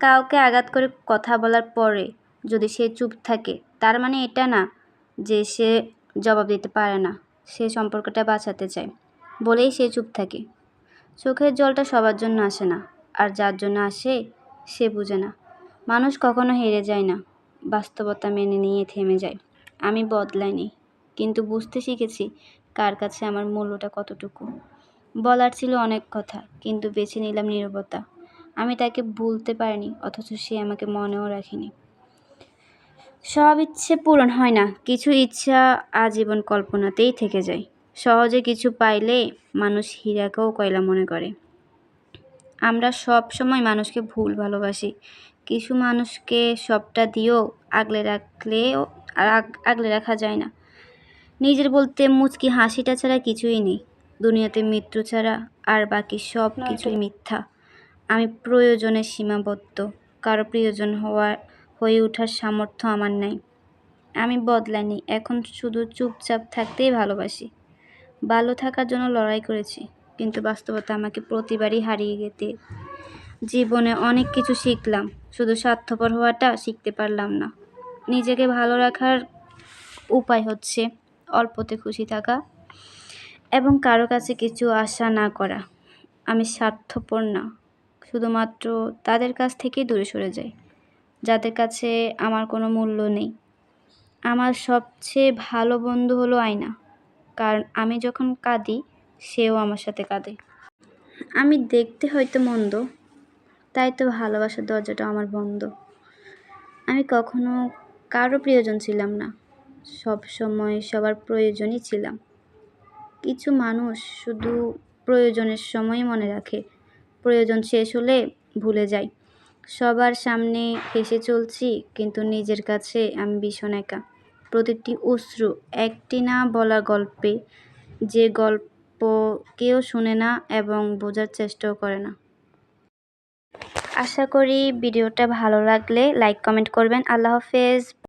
কাউকে আঘাত করে কথা বলার পরে যদি সে চুপ থাকে, তার মানে এটা না যে সে জবাব দিতে পারে না, সে সম্পর্কটা বাঁচাতে চায় বলেই সে চুপ থাকে। চোখের জলটা সবার জন্য আসে না, আর যার জন্য আসে, সে বুঝে না। মানুষ কখনো হেরে যায় না, বাস্তবতা মেনে নিয়ে থেমে যায়। আমি বদলাইনি কিন্তু বুঝতে শিখেছি কার কাছে আমার মূল্যটা কতটুকু। বলার ছিল অনেক কথা, কিন্তু বেছে নিলাম নীরবতা। আমি তাকে ভুলতে পারিনি অথচ সে আমাকে মনেও রাখেনি। সব ইচ্ছে পূরণ হয় না কিছু ইচ্ছা আজীবন কল্পনাতেই থেকে যায়। সহজে কিছু পাইলে মানুষ হীরাকেও কয়লা মনে করে। আমরা সব সময় মানুষকে ভুল ভালোবাসি। কিছু মানুষকে সবটা দিয়েও আগলে রাখলেও আগলে রাখা যায় না। নিজের বলতে মুচকি হাসিটা ছাড়া কিছুই নেই। দুনিয়াতে মৃত্যু ছাড়া আর বাকি সব কিছুই মিথ্যা। আমি প্রয়োজনে সীমাবদ্ধ। কারও প্রিয়জন হওয়ার হয়ে ওঠার সামর্থ্য আমার নাই। আমি বদলাইনি এখন শুধু চুপচাপ থাকতেই ভালোবাসি। ভালো থাকার জন্য লড়াই করেছি, কিন্তু বাস্তবতা আমাকে প্রতিবারই হারিয়ে গেতে। জীবনে অনেক কিছু শিখলাম, শুধু স্বার্থপর হওয়াটা শিখতে পারলাম না। নিজেকে ভালো রাখার উপায় হচ্ছে অল্পতে খুশি থাকা এবং কারও কাছে কিছু আশা না করা। আমি স্বার্থপর না। শুধুমাত্র তাদের কাছ থেকেই দূরে সরে যাই। যাদের কাছে আমার কোনো মূল্য নেই। আমার সবচেয়ে ভালো বন্ধু হলো আয়না। কারণ আমি যখন কাঁদি, সেও আমার সাথে কাঁদে। আমি দেখতে হয়তো মন্দ, তাই তো ভালোবাসার দরজাটা আমার বন্ধ। আমি কখনো কারও প্রিয়জন ছিলাম না। সব সময় সবার প্রয়োজনই ছিলাম। কিছু মানুষ শুধু প্রয়োজনের সময় মনে রাখে। প্রয়োজন শেষ হলে ভুলে যায় সবার সামনে হেসে চলছি, কিন্তু নিজের কাছে আমি ভীষণ একা। প্রতিটি অশ্রু একটি না বলা গল্পে, যে গল্প কেউ শুনে না এবং বোঝার চেষ্টাও করে না। আশা করি ভিডিওটা ভালো লাগলে লাইক, কমেন্ট করবেন। আল্লাহ হাফেজ।